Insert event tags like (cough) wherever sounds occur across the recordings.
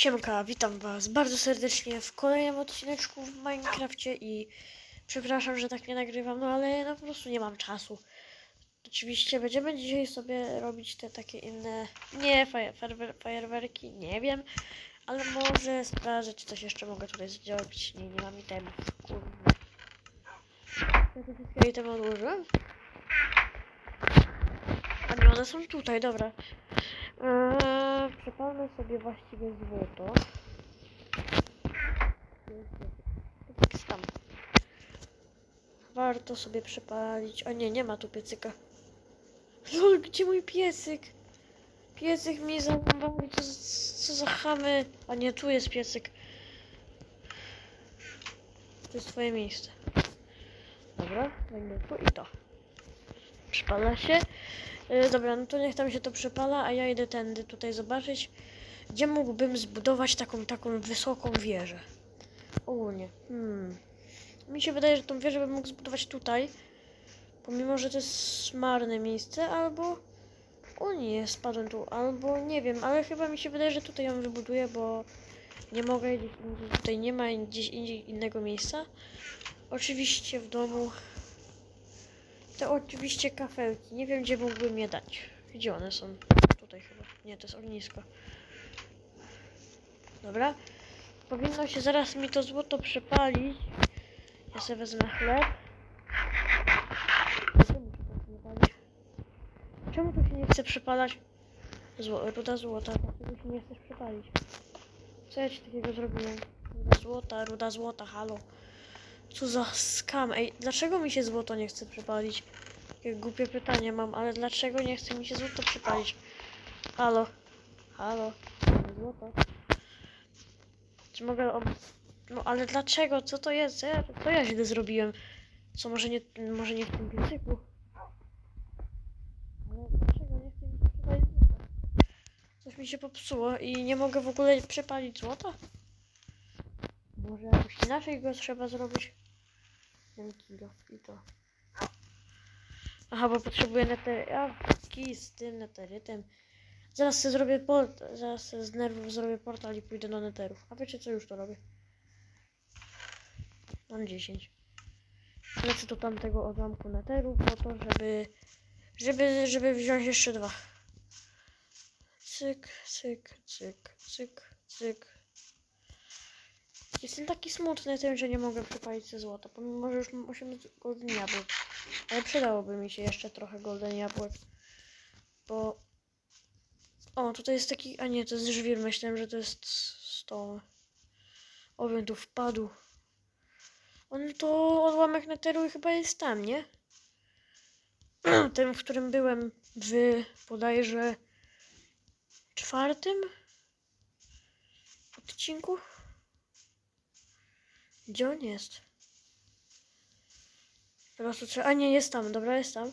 Siemka, witam was bardzo serdecznie w kolejnym odcineczku w Minecrafcie i przepraszam, że tak nie nagrywam, no ale no po prostu nie mam czasu. Oczywiście będziemy dzisiaj sobie robić te takie inne, nie faje- fajerwer- fajerwerki, nie wiem, ale może sprawdzę, czy coś jeszcze mogę tutaj zrobić. Nie, nie mam itemów, kurde. Ja te wszystkie itemy odłożyłem? A nie, one są tutaj, dobra. Eee, przepalmy sobie właściwie złoto. Tam. Warto sobie przepalić. O nie, nie ma tu piecyka. Lol, gdzie mój piecyk? Piecyk mnie zarąbał. Co, co za chamy? A nie, tu jest piecyk. To jest twoje miejsce. Dobra, tu i to. Przypala się. Yy, dobra, no to niech tam się to przepala, a ja idę tędy tutaj zobaczyć, gdzie mógłbym zbudować taką, taką wysoką wieżę. Ogólnie. Hmm. Mi się wydaje, że tą wieżę bym mógł zbudować tutaj, pomimo, że to jest marne miejsce, albo... O nie, spadłem tu, albo nie wiem, ale chyba mi się wydaje, że tutaj ją wybuduję, bo nie mogę, tutaj nie ma gdzieś indziej innego miejsca. Oczywiście w domu to oczywiście kafelki. Nie wiem, gdzie mógłbym je dać. Gdzie one są? Tutaj chyba. Nie, to jest ognisko. Dobra. Powinno się zaraz mi to złoto przepalić. Ja sobie wezmę chleb. Czemu? Czemu tu się nie chce przepalać? Zło, ruda złota. Dlaczego się nie chcesz przepalić? Co ja ci takiego zrobiłem? Ruda złota, ruda złota, halo. Co za skam? Ej, dlaczego mi się złoto nie chce przepalić? Jakie głupie pytanie mam, ale dlaczego nie chce mi się złoto przepalić? Halo? Halo? Złoto? Czy mogę ob... No ale dlaczego? Co to jest? Ja, co ja źle zrobiłem? Co może nie, może nie w tym? Ale dlaczego nie? Coś mi się popsuło i nie mogę w ogóle przepalić złota? Może jakoś inaczej go trzeba zrobić? Ten kilo i to. Aha, bo potrzebuję neteryki z tym neterytem. Zaraz sobie zrobię port, zaraz sobie z nerwów zrobię portal i pójdę do neterów. A wiecie co, już to robię. Mam 10. Lecę do tamtego odłamku neteru po to, żeby, żeby, żeby wziąć jeszcze dwa. Cyk, cyk, cyk, cyk, cyk. Jestem taki smutny tym, że nie mogę przepalić ze złota, pomimo, że już mam 8 golden jabłek. Ale przydałoby mi się jeszcze trochę golden jabłek, bo... O, tutaj jest taki... A nie, to jest żwir, myślałem, że to jest stone. Owiem tu wpadł. On to odłamek neteru i chyba jest tam, nie? (clears throat) Ten, w którym byłem w bodajże czwartym odcinku. Gdzie on jest? Po prostu trzeba... A nie, jest tam, dobra, jest tam.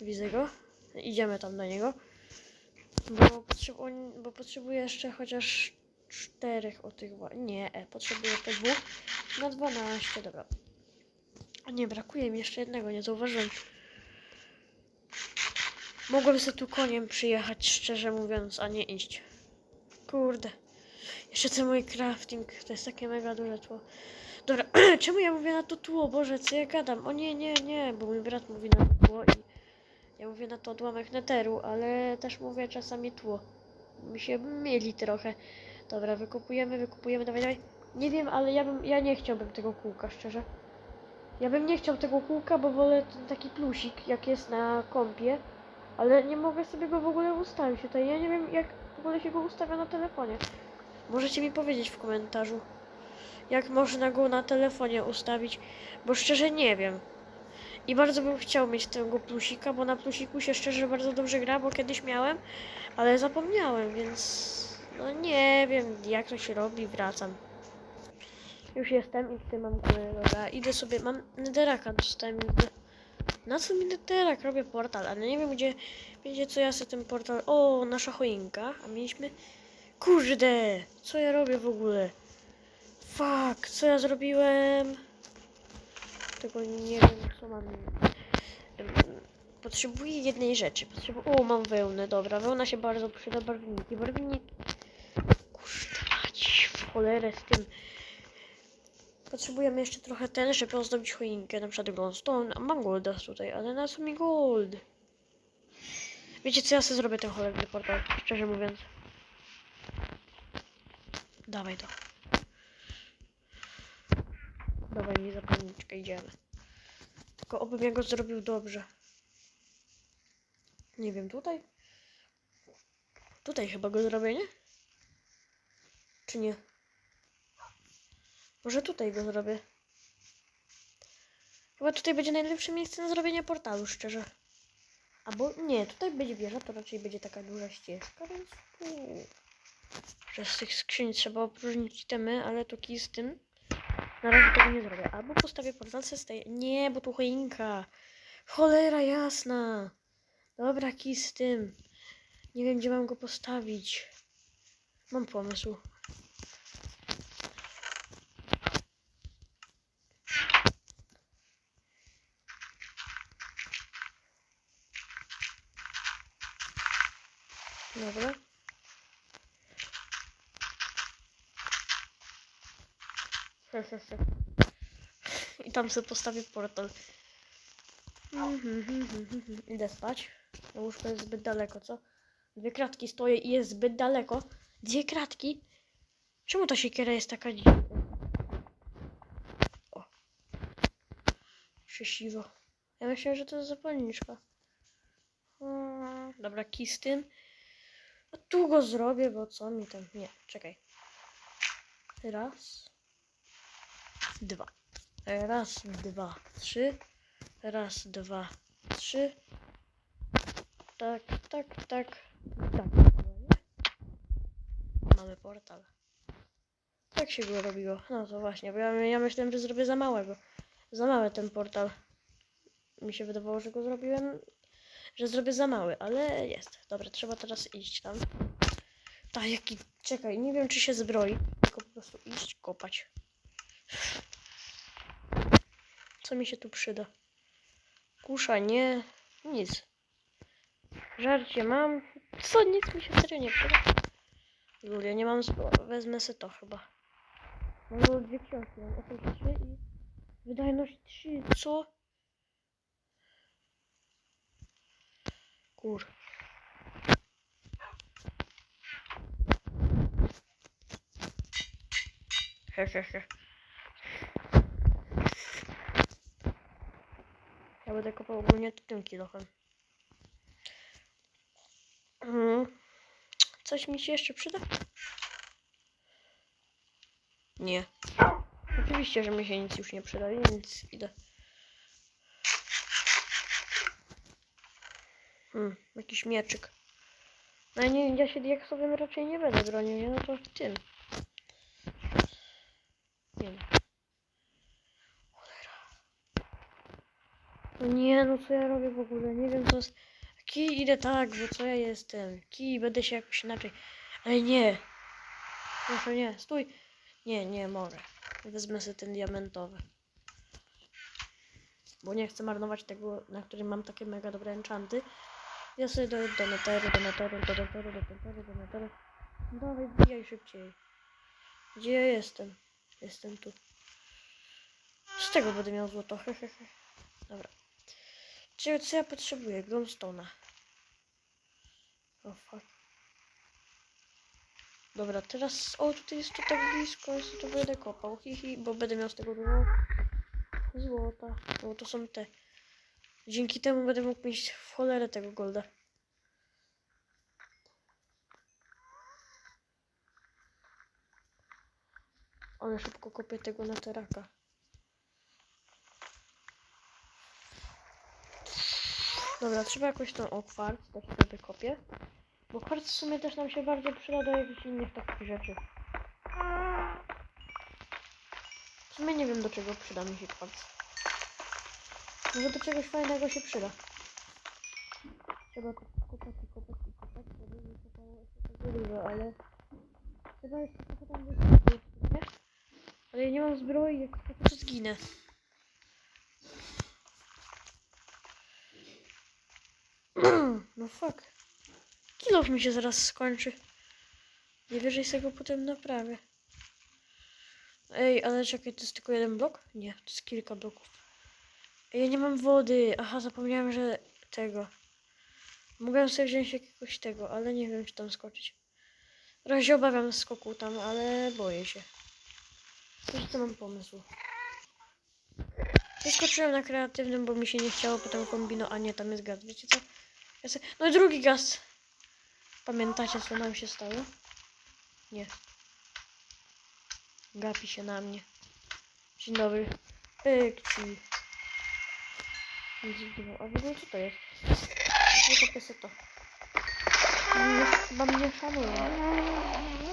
Widzę go. Idziemy tam do niego. Bo, potrzebu... on- bo potrzebuję jeszcze chociaż czterech o tych... Nie, e, potrzebuję jeszcze dwóch. Na 12, dobra. Nie, brakuje mi jeszcze jednego, nie zauważyłem. Mogłem sobie tu koniem przyjechać, szczerze mówiąc, a nie iść. Kurde. Jeszcze ten mój crafting, to jest takie mega duże tło. Dobra, (clears throat) czemu ja mówię na to tło? Boże, co ja gadam? O nie, nie, nie, bo mój brat mówi na to tło i ja mówię na to odłamek neteru, ale też mówię czasami tło. Mi się myli trochę. Dobra, wykupujemy, wykupujemy, dawaj, dawaj. Nie wiem, ale ja bym, ja nie chciałbym tego kółka, szczerze. Ja bym nie chciał tego kółka, bo wolę ten taki plusik, jak jest na kompie. Ale nie mogę sobie go w ogóle ustawić tutaj. Ja nie wiem, jak w ogóle się go ustawia na telefonie. Możecie mi powiedzieć w komentarzu, jak można go na telefonie ustawić, bo szczerze nie wiem. I bardzo bym chciał mieć tego plusika, bo na plusiku się szczerze bardzo dobrze gra, bo kiedyś miałem, ale zapomniałem, więc no nie wiem jak to się robi, wracam. Już jestem i tutaj mam górę, dobra, idę sobie, mam netheraka, dostałem Na co mi netherak? Robię portal, ale nie wiem gdzie, wiecie co ja sobie ten portal, o, nasza choinka, a mieliśmy Kurde, co ja robię w ogóle? Fuck, co ja zrobiłem? Tego nie wiem, co mam. Potrzebuję jednej rzeczy. Potrzebuję... O, mam wełnę, dobra. Wełna się bardzo przyda, barwniki. Barwniki. Kurde mać, w cholerę z tym. Potrzebujemy jeszcze trochę ten, żeby ozdobić choinkę, na przykład glowstone, mam golda tutaj, ale na co mi gold? Wiecie co, ja sobie zrobię ten cholerny portal, szczerze mówiąc. Dawaj to. Dawaj mi zapalniczkę, idziemy. Tylko obym ja go zrobił dobrze. Nie wiem, tutaj? Tutaj chyba go zrobię, nie? Czy nie? Może tutaj go zrobię. Chyba tutaj będzie najlepsze miejsce na zrobienie portalu, szczerze. Albo nie, tutaj będzie wieża, to raczej będzie taka duża ścieżka, więc tu. Że z tych skrzyń trzeba opróżnić temy, ale to kij z tym. Na razie tego nie zrobię. Albo postawię portal se z tej... Nie, bo tu choinka. Cholera jasna. Dobra, kij z tym. Nie wiem, gdzie mam go postawić. Mam pomysł. Dobra. I tam sobie postawię portal. Idę spać. No łóżko jest zbyt daleko, co? Dwie kratki stoję i jest zbyt daleko. Dwie kratki? Czemu ta siekiera jest taka dziwna? O. Krzesiwo. Ja myślałem, że to jest zapalniczka. Dobra, tym. A tu go zrobię, bo co mi tam... Nie, czekaj. Raz. Dwa. Raz, dwa, trzy. Raz, dwa, trzy. Tak, tak, tak. Tak. Mamy portal. Tak się go robiło. No to właśnie, bo ja, ja myślałem, że zrobię za małego. Za mały ten portal. Mi się wydawało, że go zrobiłem, że zrobię za mały, ale jest. Dobra, trzeba teraz iść tam. Tak, jaki... Czekaj, nie wiem, czy się zbroi, tylko po prostu iść kopać. Co mi się tu przyda? Kusza nie, nic. Żarcie mam. Co, nic mi się serio nie przyda. Julia, nie mam Wezmę se to chyba. Mam dwie książki, mam efekt 3 i wydajność 3. Co? Kur. Hehehe. Ja będę kopał ogólnie tym kilochem. Mhm. Coś mi się jeszcze przyda? Nie. Oczywiście, że mi się nic już nie przyda, więc idę. Hmm, jakiś mieczyk. No nie, ja się diaksowym raczej nie będę bronił, nie? No to tym. Nie wiem. Cholera. No nie, no co ja robię w ogóle? Nie wiem co jest... Kij idę tak, bo co ja jestem? Kij, będę się jakoś inaczej... Ale nie! Proszę nie, stój! Nie, nie mogę. Wezmę sobie ten diamentowy. Bo nie chcę marnować tego, na którym mam takie mega dobre enchanty. Ja sobie do, do neteru, do neteru, do neteru, do neteru, do neteru. Dawaj, wbijaj szybciej. Gdzie ja jestem? Jestem tu. Z tego będę miał złoto, hehehe. Dobra. Co ja potrzebuję? Glowstone'a. O fuck. Dobra, teraz... O, tutaj jest to tak blisko, więc to będę kopał. Hihi, bo będę miał z tego dużo złota. Bo to są te. Dzięki temu będę mógł mieć w cholerę tego golda. Ale szybko kopię tego na teraka. Dobra, trzeba jakoś tą o kwarc, też sobie kopię. Bo kwarc w sumie też nam się bardzo przyda do jakichś innych takich rzeczy. W sumie nie wiem do czego przyda mi się kwarc. Może do czegoś fajnego się przyda. Trzeba to kopać i kopać i kopać, żeby nie kopało jeszcze tak dużo, ale... Chyba jeszcze trochę tam nie? Ale ja nie mam zbroi, jak prostu zginę. No fuck. Kilof mi się zaraz skończy. Najwyżej sobie go potem naprawię. Ej, ale czekaj, to jest tylko jeden blok? Nie, to jest kilka bloków. Ej, ja nie mam wody. Aha, zapomniałem, że tego. Mogłem sobie wziąć jakiegoś tego, ale nie wiem, czy tam skoczyć. Trochę się obawiam skoku tam, ale boję się. Wiesz, co mam pomysł. Wyskoczyłem na kreatywnym, bo mi się nie chciało potem kombino, a nie, tam jest gaz. Wiecie co? No i drugi gaz. Pamiętacie, co nam się stało? Nie. Gapi się na mnie. Dzień dobry. Pyk ci. A w co to jest? Wykopię sobie to. Chyba mnie szanuje.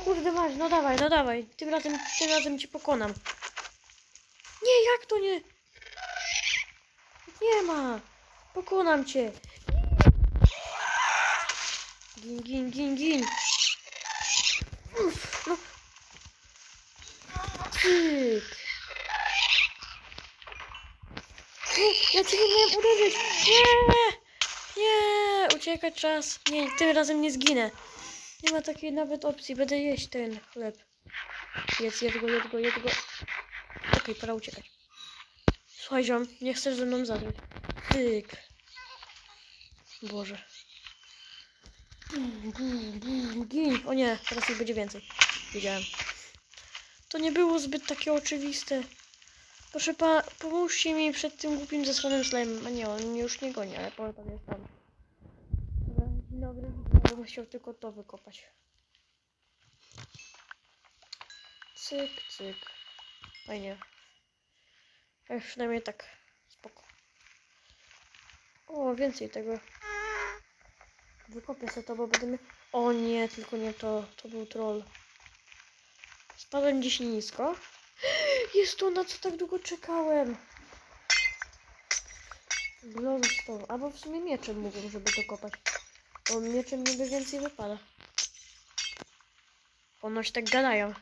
Kurde masz, no dawaj, no dawaj. Tym razem, tym razem cię pokonam. Nie, jak to nie? Nie ma. Pokonam cię. Gin, gin, gin, gin. Uff, no. Nie, ja cię nie miałem uderzyć. Nie! Nie! Uciekać czas. Nie, tym razem nie zginę. Nie ma takiej nawet opcji. Będę jeść ten chleb. Jedz, jedz go, jedz go, jedz go. Okej, pora uciekać. Słuchaj, ziom, nie chcesz ze mną zadrzeć. Tyk. Boże. O nie, teraz ich będzie więcej. Wiedziałem. To nie było zbyt takie oczywiste. Proszę pa, pomóżcie mi przed tym głupim zasranym slajmem. A nie, on mnie już nie goni, ale powiem jest tam. Dobra. Ja bym chciał tylko to wykopać. Cyk, cyk. Fajnie. Ech, przynajmniej tak. Spoko. O, więcej tego. Wykopię sobie to, bo miał... O nie, tylko nie to. To był troll. Spadłem gdzieś nisko. (gasps) Jest to, na co tak długo czekałem. Glowstone. Albo w sumie mieczem mógłbym, żeby to kopać. Bo mieczem niby więcej wypada. Ponoć tak gadają.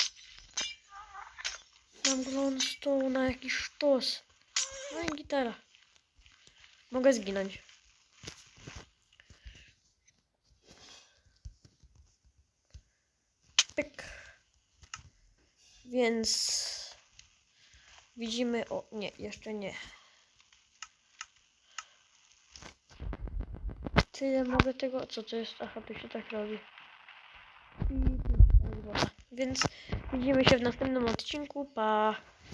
Mam glowstone na jakiś sztos. No i gitara. Mogę zginąć. Pyk. Więc widzimy. O, nie, jeszcze nie. Tyle mogę tego. Co to jest? Aha, to się tak robi. Więc widzimy się w następnym odcinku. Pa.